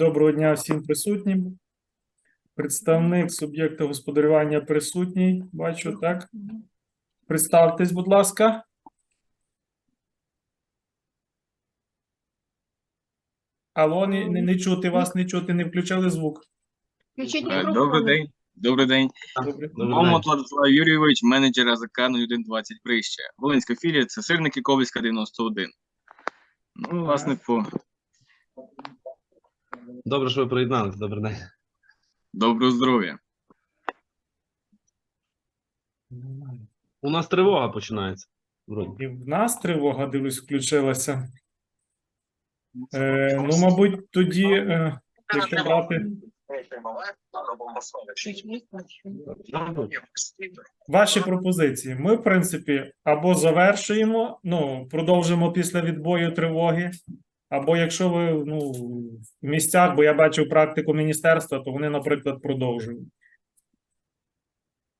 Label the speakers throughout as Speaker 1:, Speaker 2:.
Speaker 1: Доброго дня всім присутнім. Представник суб'єкта господарювання присутній, бачу, так? Представтесь, будь ласка. Алло, не, не, не чути вас, не чути, не включали звук.
Speaker 2: Включіть
Speaker 3: Е,
Speaker 2: мікрофон.
Speaker 3: Добрий день. Добрий день. Момот Владислав Юрійович, менеджер АЗК 0120 Прище. Волинська філія, це сирники Ковальська 91. Ну, власне, по
Speaker 4: Добре, що ви приєдналися. Добрий день.
Speaker 3: доброго здоров'я.
Speaker 4: У нас тривога починається. Вроді.
Speaker 1: І в нас тривога, дивлюсь, включилася. Е, ну, мабуть, тоді, е, якщо брати ваші пропозиції, ми, в принципі, або завершуємо, ну, продовжимо після відбою тривоги, або якщо ви ну, в місцях, бо я бачив практику міністерства, то вони, наприклад, продовжують.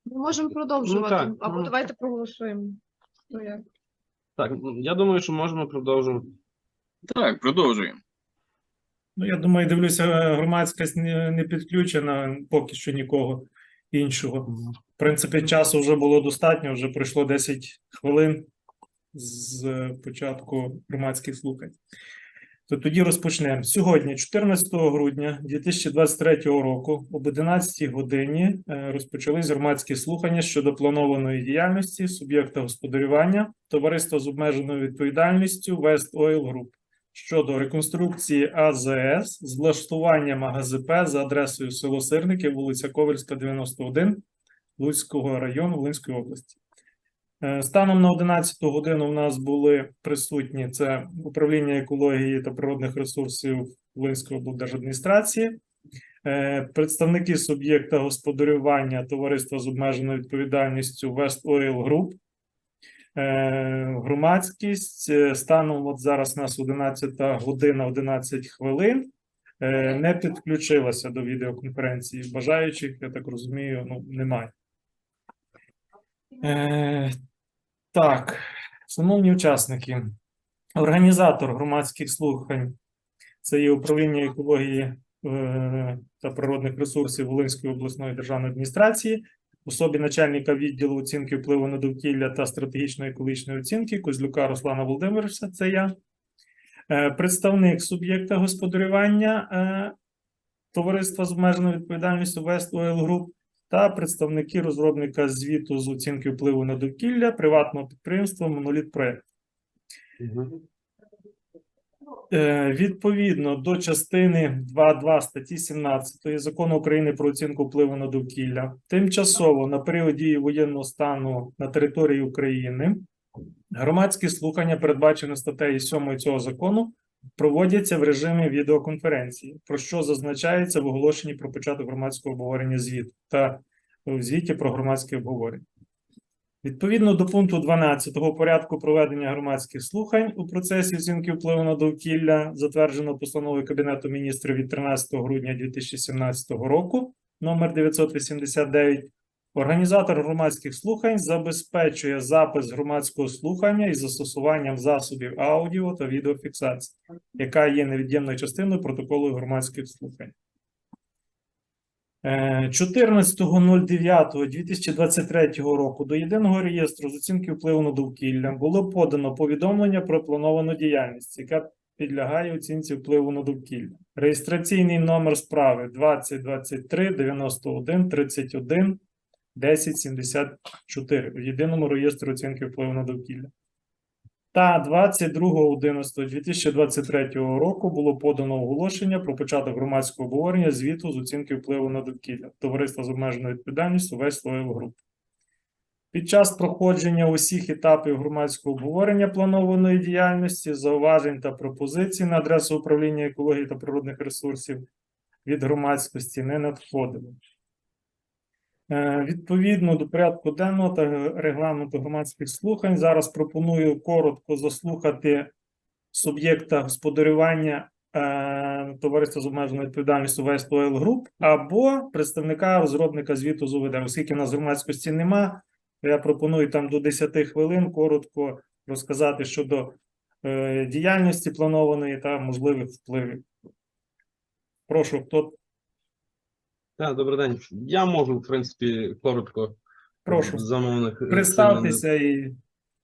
Speaker 2: Ми можемо продовжувати.
Speaker 4: так,
Speaker 2: Або
Speaker 4: ну.
Speaker 2: давайте проголосуємо. Ну, як?
Speaker 4: Так, ну, я думаю, що можемо продовжувати.
Speaker 3: Так, продовжуємо.
Speaker 1: Ну, я думаю, дивлюся, громадськість не, не підключена поки що нікого іншого. В принципі, часу вже було достатньо, вже пройшло 10 хвилин з початку громадських слухань. То тоді розпочнемо. Сьогодні, 14 грудня 2023 року, об 11 годині е, розпочались громадські слухання щодо планованої діяльності суб'єкта господарювання товариства з обмеженою відповідальністю West Oil Group щодо реконструкції АЗС з влаштуванням АГЗП за адресою село Сирники, вулиця Ковельська, 91, Луцького району Волинської області. Е, Станом на 11 годину в нас були присутні це управління екології та природних ресурсів Волинської облдержадміністрації, е, представники суб'єкта господарювання товариства з обмеженою відповідальністю West Oil Group, Е, громадськість станом от зараз у нас 11 година 11 хвилин не підключилася до відеоконференції. Бажаючих, я так розумію, ну немає. Так, шановні учасники, організатор громадських слухань це є управління екології е, та природних ресурсів Волинської обласної державної адміністрації особі начальника відділу оцінки впливу на довкілля та стратегічної екологічної оцінки Козлюка Руслана Володимировича, це я. Е, Представник суб'єкта господарювання е, товариства з обмеженою відповідальністю West Oil Group та представники розробника звіту з оцінки впливу на довкілля приватного підприємства Моноліт Проект. Е, Відповідно до частини 2.2 статті 17 Закону України про оцінку впливу на довкілля, тимчасово на період дії воєнного стану на території України громадські слухання, передбачені статтею 7 цього закону, проводяться в режимі відеоконференції, про що зазначається в оголошенні про початок громадського обговорення звіту та в звіті про громадське обговорення. Відповідно до пункту 12 порядку проведення громадських слухань у процесі оцінки впливу на довкілля, затвердженого постановою Кабінету міністрів від 13 грудня 2017 року, номер 989, організатор громадських слухань забезпечує запис громадського слухання із застосуванням засобів аудіо та відеофіксації, яка є невід'ємною частиною протоколу громадських слухань. Е, 14.09.2023 року до єдиного реєстру з оцінки впливу на довкілля було подано повідомлення про плановану діяльність, яка підлягає оцінці впливу на довкілля. Реєстраційний номер справи 2023 91 31 1074 в єдиному реєстрі оцінки впливу на довкілля. Та 22.11.2023 року було подано оголошення про початок громадського обговорення звіту з оцінки впливу на довкілля товариства з обмеженою відповідальністю Весь Лоєв Груп. Під час проходження усіх етапів громадського обговорення планованої діяльності, зауважень та пропозицій на адресу управління екології та природних ресурсів від громадськості не надходило. Е, Відповідно до порядку денного та регламенту громадських слухань, зараз пропоную коротко заслухати суб'єкта господарювання е, товариства з обмеженою відповідальністю West Oil Group або представника розробника звіту з УВД. Оскільки нас громадськості нема, я пропоную там до 10 хвилин коротко розказати щодо е, діяльності планованої та можливих впливів. Прошу, хто?
Speaker 4: Так, добрий день. Я можу, в принципі, коротко
Speaker 1: Прошу.
Speaker 4: замовник. е,
Speaker 1: Представтеся і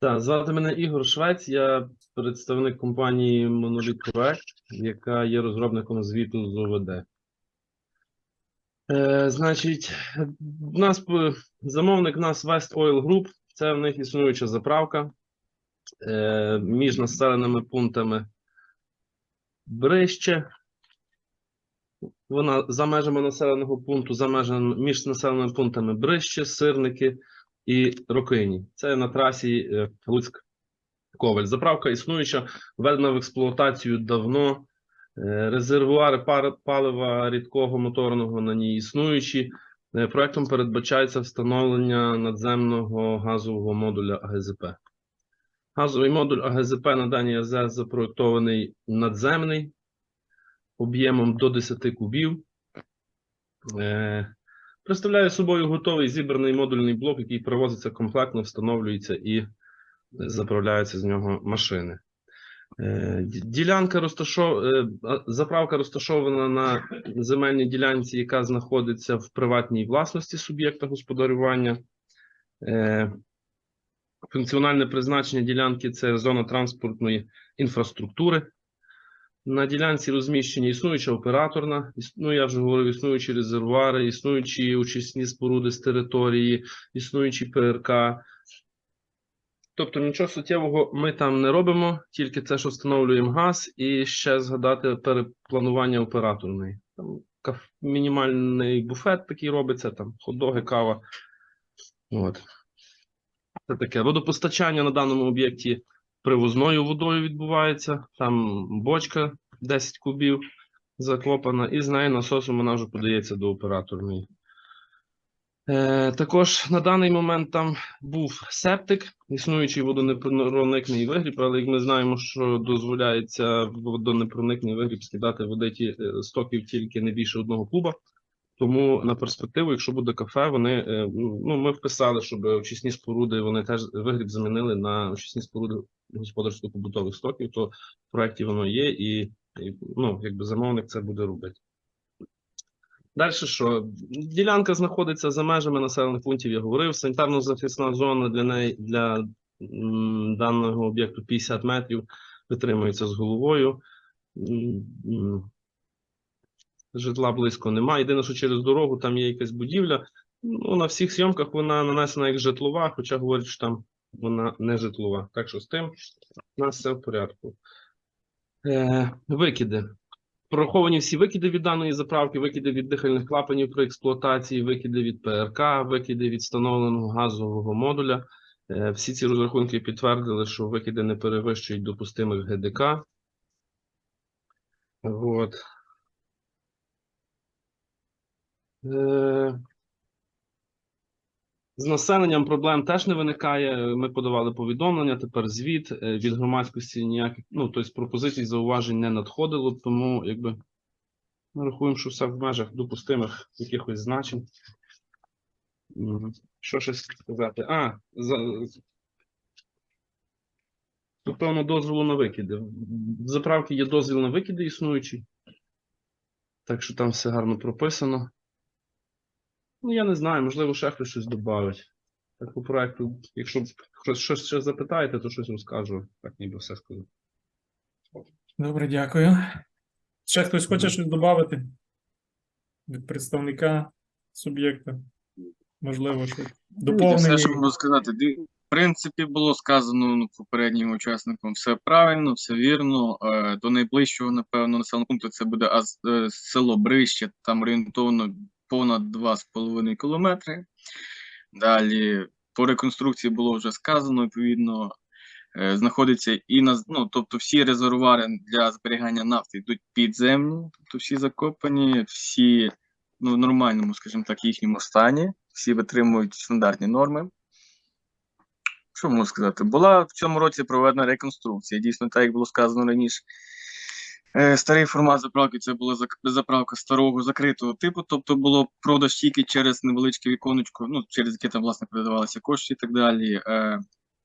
Speaker 4: Так, звати мене Ігор Швець, я представник компанії Monolith Project, яка є розробником звіту з ОВД. Е, значить, в нас замовник в нас West Oil Group, це в них існуюча заправка е, між населеними пунктами Брище. Вона за межами населеного пункту, за межами між населеними пунктами Брище, Сирники і Рокині. Це на трасі е, Луцьк Коваль. Заправка існуюча, введена в експлуатацію давно. Е, Резервуари палива рідкого моторного на ній існуючі. Е, Проектом передбачається встановлення надземного газового модуля АГЗП. Газовий модуль АГЗП на даній АЗС запроектований надземний об'ємом до 10 кубів. Е, Представляє собою готовий зібраний модульний блок, який привозиться комплектно, встановлюється і заправляються з нього машини. Е, Ділянка розташов... е, заправка розташована на земельній ділянці, яка знаходиться в приватній власності суб'єкта господарювання. Функціональне призначення ділянки це зона транспортної інфраструктури. На ділянці розміщені існуюча операторна, ну я вже говорив, існуючі резервуари, існуючі очисні споруди з території, існуючі ПРК. Тобто нічого суттєвого ми там не робимо, тільки це, що встановлюємо газ, і ще згадати перепланування операторної. Там мінімальний буфет такий робиться, там хот-доги, кава. От. Це таке. Водопостачання на даному об'єкті привозною водою відбувається. Там бочка 10 кубів закопана, і з нею насосом вона вже подається до операторної. Е, також на даний момент там був септик, існуючий водонепроникний вигріб, але як ми знаємо, що дозволяється водонепроникний вигріб скидати води е, стоків тільки не більше одного куба. Тому на перспективу, якщо буде кафе, вони е, ну ми вписали, щоб очисні споруди вони теж вигріб замінили на очисні споруди господарсько-побутових стоків. То в проєкті воно є, і ну якби замовник це буде робити. Далі що? Ділянка знаходиться за межами населених пунктів, я говорив. Санітарно-захисна зона для неї для даного об'єкту 50 метрів витримується з головою. Житла близько немає. Єдине, що через дорогу там є якась будівля. Ну, на всіх зйомках вона нанесена як житлова, хоча говорять, що там вона не житлова. Так що з тим у нас все в порядку. Е, викиди. Прораховані всі викиди від даної заправки, викиди від дихальних клапанів при експлуатації, викиди від ПРК, викиди від встановленого газового модуля. Е, Всі ці розрахунки підтвердили, що викиди не перевищують допустимих ГДК. От. Е, З населенням проблем теж не виникає. Ми подавали повідомлення, тепер звіт Е, від громадськості ніяких, ну тобто пропозицій, зауважень не надходило, тому якби ми рахуємо, що все в межах допустимих якихось значень. Що ще сказати? А, за... стосовно дозволу на викиди. В заправки є дозвіл на викиди існуючий. Так що там все гарно прописано. Ну, я не знаю, можливо, ще хтось щось додавить. Так по проекту, якщо хтось щось ще запитаєте, то щось розкажу. Так ніби все сказав.
Speaker 1: добре, дякую. Ще хтось хоче щось додати від представника суб'єкта? Можливо, щось
Speaker 3: Все, що можу сказати. В принципі, було сказано ну, попереднім учасникам все правильно, все вірно. Е, До найближчого, напевно, населеного пункту це буде аз- е, село Брище, там орієнтовно понад 2,5 кілометри. Далі по реконструкції було вже сказано, відповідно, е, знаходиться і на ну, тобто всі резервуари для зберігання нафти йдуть підземні, тобто всі закопані, всі ну, в нормальному, скажімо так, їхньому стані, всі витримують стандартні норми. Що можу сказати? Була в цьому році проведена реконструкція. Дійсно, так як було сказано раніше. Е, Старий формат заправки це була заправка старого закритого типу, тобто було продаж тільки через невеличке віконечко, ну через яке там власне передавалися кошти і так далі. Е,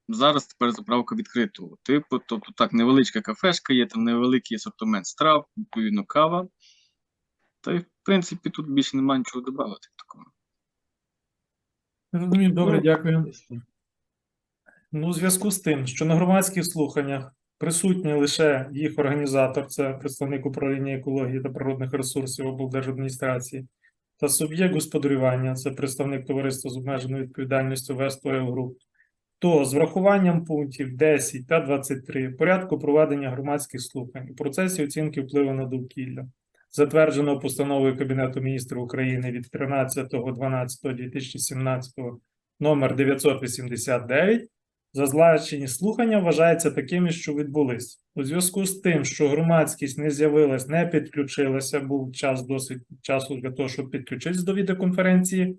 Speaker 3: Зараз тепер заправка відкритого типу, тобто так, невеличка кафешка є, там невеликий асортимент страв, відповідно кава. Та й в принципі тут більше немає нічого додати такого.
Speaker 1: Розумію, добре, дякую. Ну, у зв'язку з тим, що на громадських слуханнях присутній лише їх організатор, це представник управління екології та природних ресурсів облдержадміністрації, та суб'єкт господарювання, це представник товариства з обмеженою відповідальністю Вестойл Груп, то з врахуванням пунктів 10 та 23 порядку проведення громадських слухань у процесі оцінки впливу на довкілля, затвердженого постановою Кабінету міністрів України від 13.12.2017 номер 989, зазначені слухання вважаються такими, що відбулись. У зв'язку з тим, що громадськість не з'явилась, не підключилася, був час досить часу для того, щоб підключитись до відеоконференції.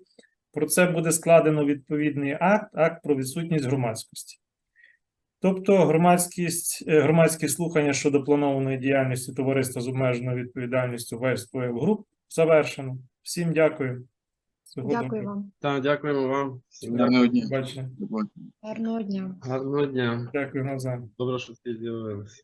Speaker 1: Про це буде складено відповідний акт, акт про відсутність громадськості. Тобто громадськість, е, громадські слухання щодо планованої діяльності товариства з обмеженою відповідальністю West Груп завершено. Всім дякую. Всього
Speaker 2: Дякую
Speaker 1: доброго.
Speaker 2: вам.
Speaker 4: Так, дякуємо вам. Всім
Speaker 3: Гарного дня.
Speaker 1: Бачення.
Speaker 2: Гарного дня.
Speaker 4: Гарного дня.
Speaker 1: Дякую Назар.
Speaker 4: Добре, що всі з'явилися.